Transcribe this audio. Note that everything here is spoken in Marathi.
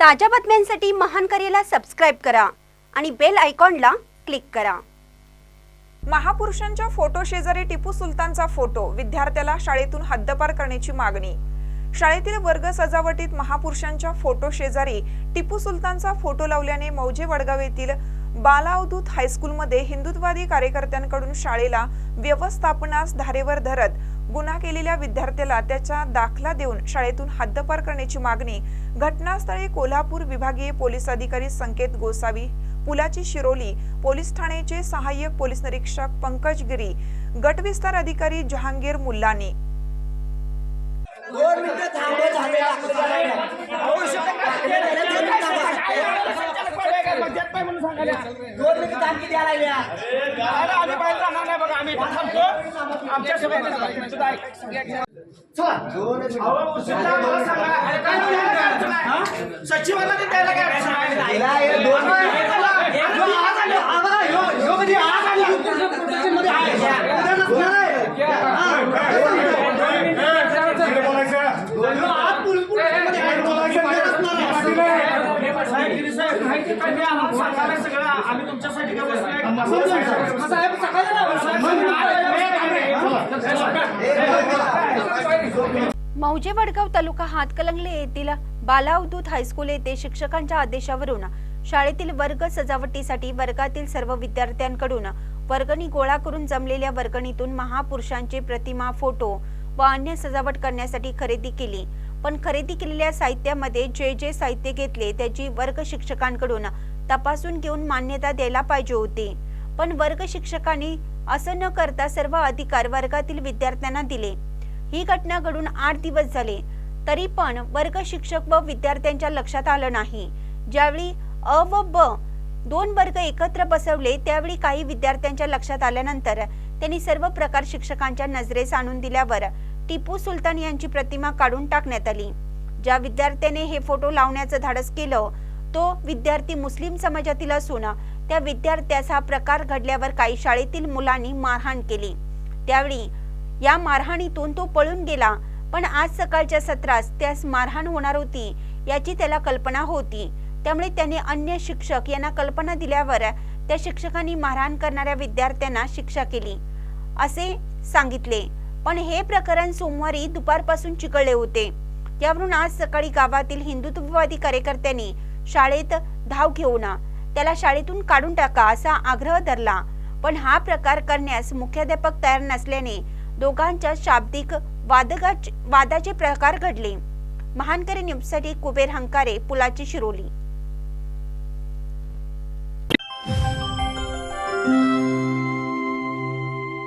ताज्या बातम्यांसाठी महान करेला सबस्क्राईब करा आणि बेल आयकॉनला क्लिक करा. महापुरुषांच्या फोटो शेजारी टिपू सुलतानचा फोटो विद्यार्थ्याला शाळेतून हद्दपार करण्याची मागणी. शाळेतील वर्ग सजावटीत महापुरुषांच्या फोटो शेजारी टिपू सुलतानचा फोटो लावल्याने मौजे वडगाव येथील बालावधूत हायस्कूलमध्ये हिंदुत्ववादी कार्यकर्त्यांकडून शाळेला व्यवस्थापनास धारेवर धरत गुन्हा केलेल्या विद्यार्थ्याला त्याचा दाखला देऊन शाळेतून हद्दपार करण्याची मागणी घटनास्थळी कोल्हापूर विभागीय पोलीस अधिकारी संकेत गोसावी पुलाची शिरोली पोलीस ठाण्याचे सहाय्यक पोलीस निरीक्षक पंकज गिरी गटविस्तार अधिकारी जहांगीर मुल्लानी. दोन मिनिटं थांबे झाले हे आलो, आलो, माहिती पाहिजे आम्हाला सांगायला सगळं. आम्ही तुमच्यासाठी काय बसलोय. साहेब, सकाळी मौजे वडगाव तालुका हातकलंगले येथील बालावदूत हायस्कूल येथे शिक्षकांच्या आदेशावरून शाळेतील वर्ग सजावटीसाठी वर्गातील सर्व विद्यार्थ्यांकडून वर्गणी गोळा करून जमलेल्या वर्गणीतून महापुरुषांचे प्रतिमा फोटो व अन्य सजावट करण्यासाठी खरेदी केली. पण खरेदी केलेल्या साहित्यामध्ये जे जे साहित्य घेतले त्याची वर्ग शिक्षकांकडून तपासून घेऊन मान्यता द्यायला पाहिजे होती. पण वर्ग शिक्षकांनी असं न करता सर्व अधिकार वर्गातील विद्यार्थ्यांना दिले. ही घटना घडून आठ दिवस झाले. तरी पण वर्ग शिक्षक व विद्यार्थ्यांच्या लक्षात आलं नाही. ज्यावेळी अ व ब दोन वर्ग एकत्र बसवले त्यावेळी काही विद्यार्थ्यांच्या लक्षात आल्यानंतर त्यांनी सर्व प्रकार शिक्षकांच्या नजरेस आणून दिल्यावर टिपू सुलतान यांची प्रतिमा काढून टाकण्यात आली. ज्या विद्यार्थ्याने हे फोटो लावण्याचं धाडस केलं तो विद्यार्थी मुस्लिम समाजातील असून त्या विद्यार्थ्याचा प्रकार घडल्यावर काही शाळेतील मुलांनी मारहाण केली. त्यावेळी या मारहाणीतून तो पळून गेला पण आज सकाळच्या सत्रास त्यास मारहाण होणार होती याची त्याला कल्पना होती. त्यामुळे त्याने अन्य शिक्षक यांना कल्पना दिल्यावर त्या शिक्षकांनी मारहाण करणाऱ्या विद्यार्थ्यांना शिक्षा केली असे सांगितले. पण हे प्रकरण सोमवारी दुपारपासून चिकळले होते. यावरून आज सकाळी गावातील हिंदुत्ववादी कार्यकर्त्यांनी शाळेत धाव घेऊन त्याला शाळेतून काढून टाका असा आग्रह धरला. पण हा प्रकार करण्यास मुख्याध्यापक तयार नसल्याने दोघांच्या शाब्दिक वादगाच वादाचे प्रकार घडले. महानकरी न्यूजसाठी कुबेर हंकारे पुलाची शिरोली.